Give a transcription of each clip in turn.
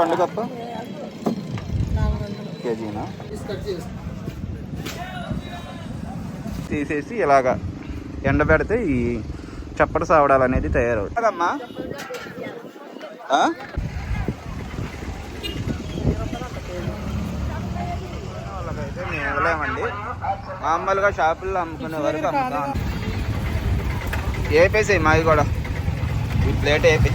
పండుగప్ప? కేజీనా? తీసేసి ఇలాగా ఎండబెడితే ఈ చప్పటి సావడాలు అనేది తయారవుతుంది అమ్మా వాళ్ళకైతే మేము ఇవ్వలేమండి. మామూలుగా షాపుల్లో అమ్ముకునే వరకు అమ్ముతాం. ఏపేసాయి మావి కూడా. ఈ ప్లేట్ ఏపి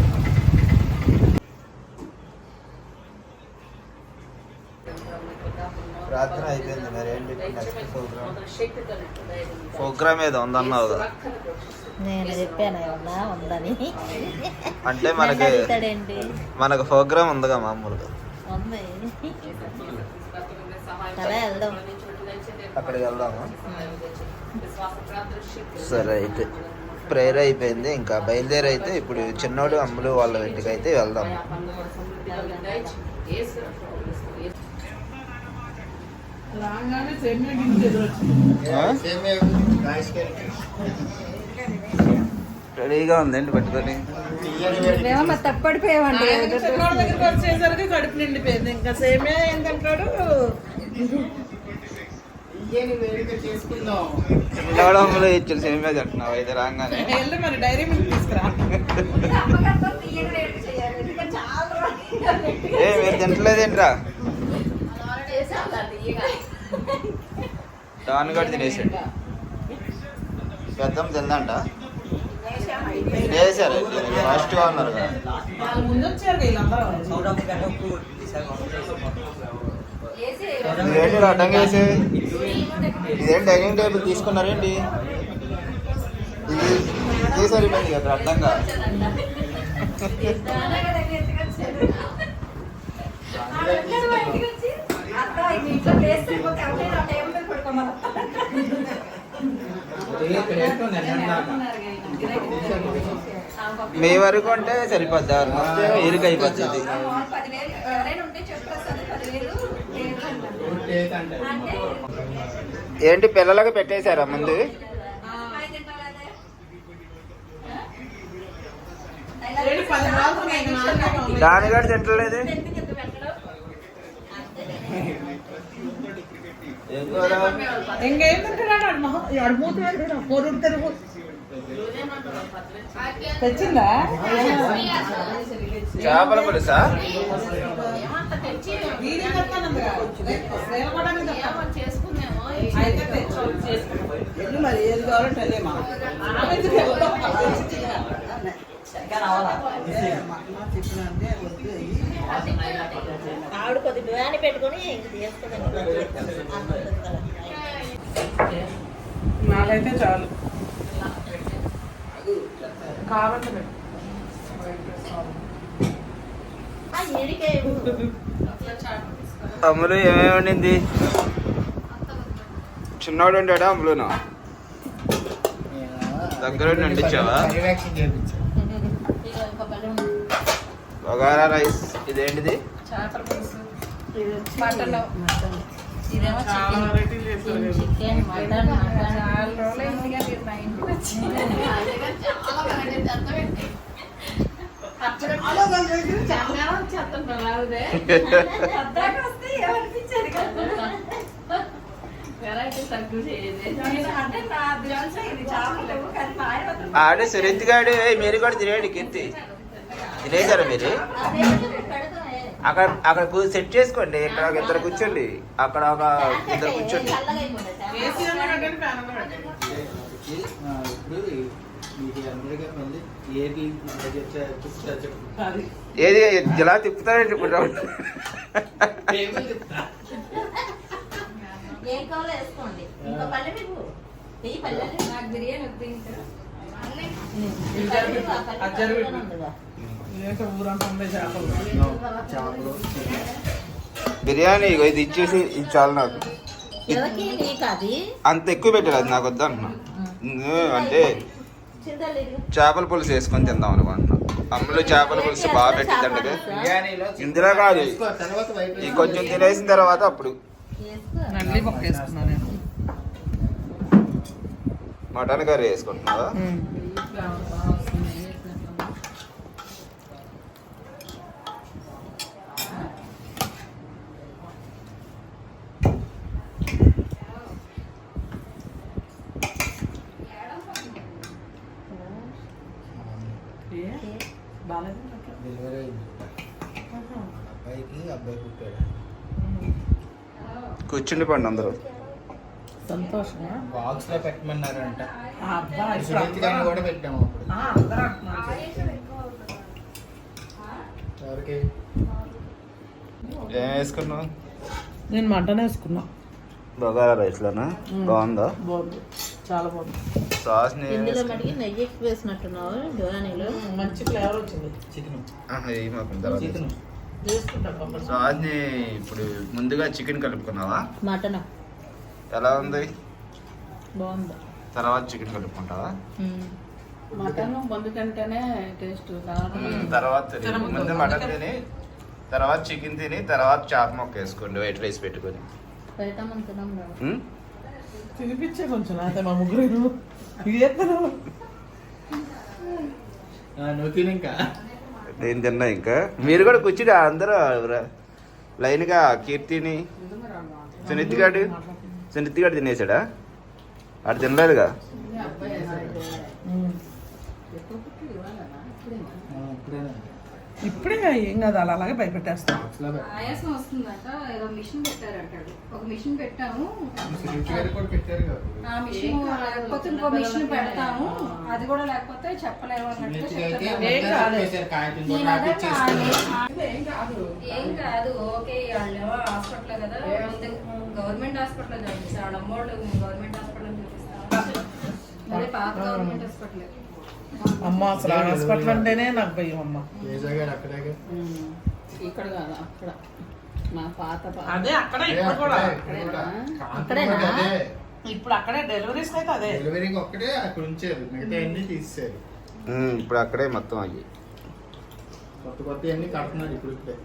ప్రార్థన అయిపోయింది మరి ఏంటి నెక్స్ట్ ప్రోగ్రామ్ ఏదో ఉందన్నావు కదా. నేను చెప్పాను ఏమన్నా ఉందని. అంటే మనకి మనకు ప్రోగ్రామ్ ఉందిగా మామూలుగా. ఉంది. వెళ్దాం. అక్కడికి వెళ్దామా? సరే అయితే ప్రేయర్ అయిపోయింది ఇంకా బయలుదేరి అయితే ఇప్పుడు చిన్నోడు అమ్ములు వాళ్ళ ఇంటికి అయితే వెళ్దాం. ఆ? రెడీగా ఉందండి పట్టుకొని? మేము తప్పడిపోయామండి. దగ్గరికి వచ్చేసరికి కడుపు నిండిపోయింది. ఇంకా సేమే ఏంటంటాడు? ఇచ్చారు సినిమా తింటున్నావు? అయితే రాగానే. మరి డైరీ మిల్క్ తీసుకురా. ఏ మీరు తింటలేదేంట్రా డాన్ గడి తినేసాడు. పెద్దమ్మ తిందంట. తినేసారు ఫస్ట్ ఉన్నారు కదా. ఇదేంటి అడ్డంగా వేసి ఇదేం డైనింగ్ టేబుల్ తీసుకున్నారేంటి? ఇది ఇది సరిపోయింది కదా అడ్డంగా. మీ వరకు అంటే సరిపోద్ది అయిపోతుంది ఏంటి పిల్లలకి పెట్టేశారా ముందు? దాని కూడా తింటలేదు ఏం కూర? ఇంకేం తింటున్నాడు ఆడు మొహం ఆడు మూత పెట్టుకున్నాడు పొరుడు తెరుగు తెచ్చిందా చేపల పులుసా వీడియో చెప్తానందుగా శ్రేణ కూడా నేను చెప్తాను. అయితే తెచ్చు చేసుకుంటాం మరి ఏది కావాలంటే మా ఆవిడ కొద్ది బిర్యానీ పెట్టుకొని నాకైతే చాలు. కావాలి అమ్ములు ఏమేమి వండింది? చిన్నోడు ఉంటాడా అమ్ములునా? దగ్గర వండించావా? బగారా రైస్ ఇదేంటిది? మటన్ ఇదేమో చాలా. Chicken mutton mutton. ఆడే సురేంత్ గాడు మీరు కూడా తినేయండి కీర్తి. తినేసారా మీరు? అక్కడ అక్కడ సెట్ చేసుకోండి. ఇక్కడ ఒక ఇద్దరు కూర్చోండి. అక్కడ ఒక ఇద్దరు కూర్చోండి. ఏది ఇలా తిప్పుతారండి ఇప్పుడు బిర్యానీ బిర్యానీ ఇది ఇచ్చేసి ఇది చాలు నాకు. అంత ఎక్కువ పెట్టారు అది నాకు వద్దు అంటున్నా అంటే చేపల పులుసు వేసుకొని తిందాం అనుకుంటున్నా. అమ్మలు చేపల పులుసు బాగా పెట్టిందండి బిర్యానీలో ఇందులో కాదు ఈ కొంచెం తినేసిన తర్వాత అప్పుడు. మటన్ కర్రీ వేసుకుంటున్నావా? కూర్చుండి పండి అందరూ. సంతోషమా? బాక్స్లో పెట్టమన్నారంట. కూడా పెట్టాము. ఎవరికి? ఏం వేసుకున్నావు? నేను మటన్ వేసుకున్నా. బగారా రైస్లోనా బాగుందా? బాగుంది. చాలా బాగుంది. సాస్ని ఇందులో మటుకి నెయ్యి ఎక్కువ వేసినట్టున్నావు? డోరానీలో మంచి ఫ్లేవర్ వచ్చింది. చికెన్. చికెన్. ఇప్పుడు ముందుగా చికెన్ కలుపుకున్నావా? మటన్. ఎలా ఉంది? బాగుంది. తర్వాత చికెన్ కలుపుకుంటావా? మటన్ ముందు కంటేనే టేస్ట్ తర్వాత. ముందు మటన్ తిని తర్వాత చికెన్ తిని తర్వాత చాప్ మొక్క వేసుకోండి. వైట్ రైస్ పెట్టుకొని? తినిపించే కొంచెం అయితే మా ముగ్గురు. నువ్వు తిని ఇంకా. నేను తిన్నా ఇంకా. మీరు కూడా కూర్చుని అందరూ లైన్గా కీర్తిని సునీత్ గాడు సునీత్ గాడు తినేసాడా? అటు తినలేదుగా ఆ, ఇప్పుడేనా ఇప్పుడే ఏం కాదు అలా అలాగే భయపెట్టేస్తాం. ఆయాసం వస్తుందట ఏదో మిషన్ పెట్టారంటాడు. ఒక మిషన్ పెట్టాము. ఆ మిషన్ లేకపోతే ఇంకో మిషన్ పెడతాము. అది కూడా లేకపోతే చెప్పలేము అన్నట్టు. ఏం కాదు. ఏం కాదు. ఏం కాదు ఓకే వాళ్ళు హాస్పిటల్ కదా. గవర్నమెంట్ హాస్పిటల్ వాళ్ళ అమ్మోళ్ళు గవర్నమెంట్ హాస్పిటల్ చూపిస్తారు అదే పాత గవర్నమెంట్ హాస్పిటల్ అమ్మ అసలు హాస్పిటల్ అంటేనే నాకు భయం అమ్మ. తేజ గారు అక్కడే? ఇక్కడ కాదు అక్కడ. మా పాత అదే అక్కడ ఇప్పుడు కూడా. అక్కడేనా? ఇప్పుడు అక్కడే డెలివరీస్ అయితే అదే. డెలివరీకి ఒక్కటే అక్కడ ఉంచారు మిగతా అన్ని తీసేశారు. ఉమ్, ఇప్పుడు అక్కడే మొత్తం అయ్యి. కొత్త కొత్త అన్ని కడుతున్నారు ఇప్పుడు ఇప్పుడే.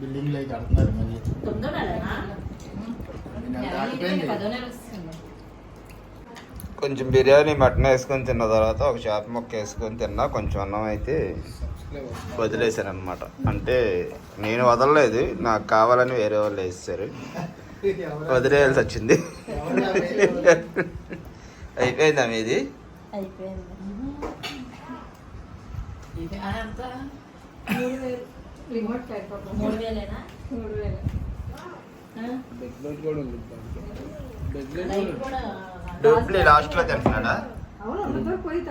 బిల్డింగ్లో కడుతున్నారు మళ్ళీ తొమ్మిదో నెలనా? కొంచెం బిర్యానీ మటన్ వేసుకొని తిన్న తర్వాత ఒక చేప మొక్క వేసుకొని తిన్నా కొంచెం అన్నం అయితే వదిలేశాను అనమాట అంటే నేను వదలలేదు నాకు కావాలని వేరే వాళ్ళు వేస్తారు. వదిలేయాల్సి వచ్చింది. అయిపోయిందా మీది? కూడా డూప్లీ లాస్ట్లో తింటున్నాడా?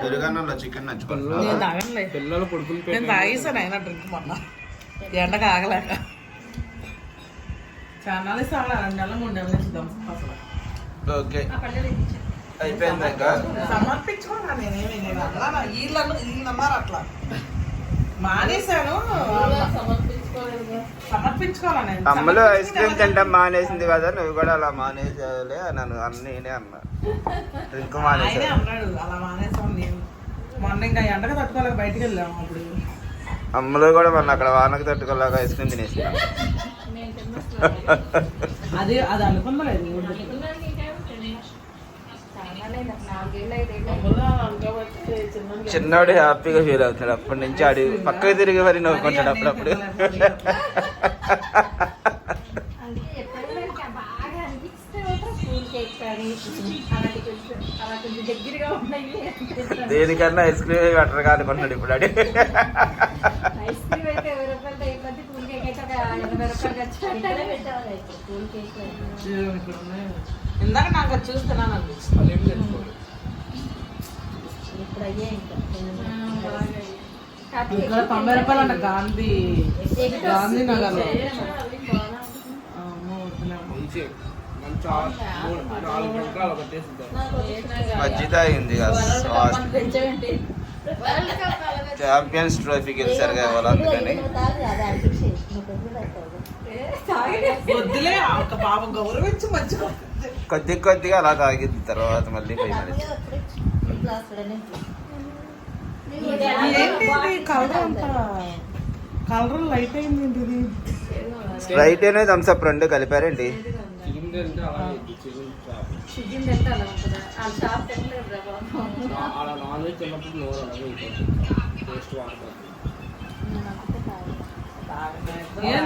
పెరుగన్నంలో చికెన్ తాగనులే. పిల్లలు కొడుకులు నేను తాగేసాను అయినా డ్రింక్ మొన్న. ఎండకు ఆగలేక. చాలా రెండు నెలలు మూడు నెలలు అసలు. ఓకే. ఆ పల్లెలు ఇచ్చారు? అయిపోయింది సమర్పించుకున్నా నేనేమి నేను అట్లా వీళ్ళను అట్లా. మానేశాను. అమ్మలు ఐస్ క్రీమ్ తింటాం మానేసింది కదా నువ్వు కూడా అలా మానేసావులే నన్ను అన్న నేనే అన్నా. డ్రింక్ మానేసా అలా నేను. మొన్న ఇంకా ఎండగా తట్టుకోలేక బయటికి వెళ్ళాము అప్పుడు. అమ్మలు కూడా మొన్న అక్కడ వానకు తట్టుకోలేక ఐస్ క్రీమ్ తినేసిన. తిన్న అది అది చాలా నాలుగేళ్ళు ఐదేళ్ళు అమ్మలా అనుకోబట్టి చిన్న చిన్నోడు హ్యాపీగా ఫీల్ అవుతున్నాడు. అప్పటి నుంచి ఆడి పక్కకు తిరిగి మరి నవ్వుకుంటాడు అప్పుడప్పుడు. దేనికన్నా ఐస్ క్రీమ్ బెటర్ అనుకుంటున్నాడు ఇప్పుడు కూల్ కేక్ ఇందాక నాకు అది చూస్తున్నాను అనిపించింది ఇప్పుడు అయ్యే ఇంకా. ఇక్కడ తొంభై రూపాయలు అంట గాంధీ. గాంధీ నగర్లో మజ్జిగ అయింది ఛాంపియన్స్ ట్రోఫీ గెలిచారు కదా వాళ్ళు అందుకని. వద్దులే ఒక పాప గౌరవించి మంచిగా కొద్ది కొద్దిగా అలా తాగింది తర్వాత మళ్ళీ పోయి మరి ఏంటి ఇది కలర్ అంతా కలర్ లైట్ అయింది ఏంటి ఇది స్ప్రైట్ అనేది థమ్స్అప్ రెండు కలిపారండి ఏం?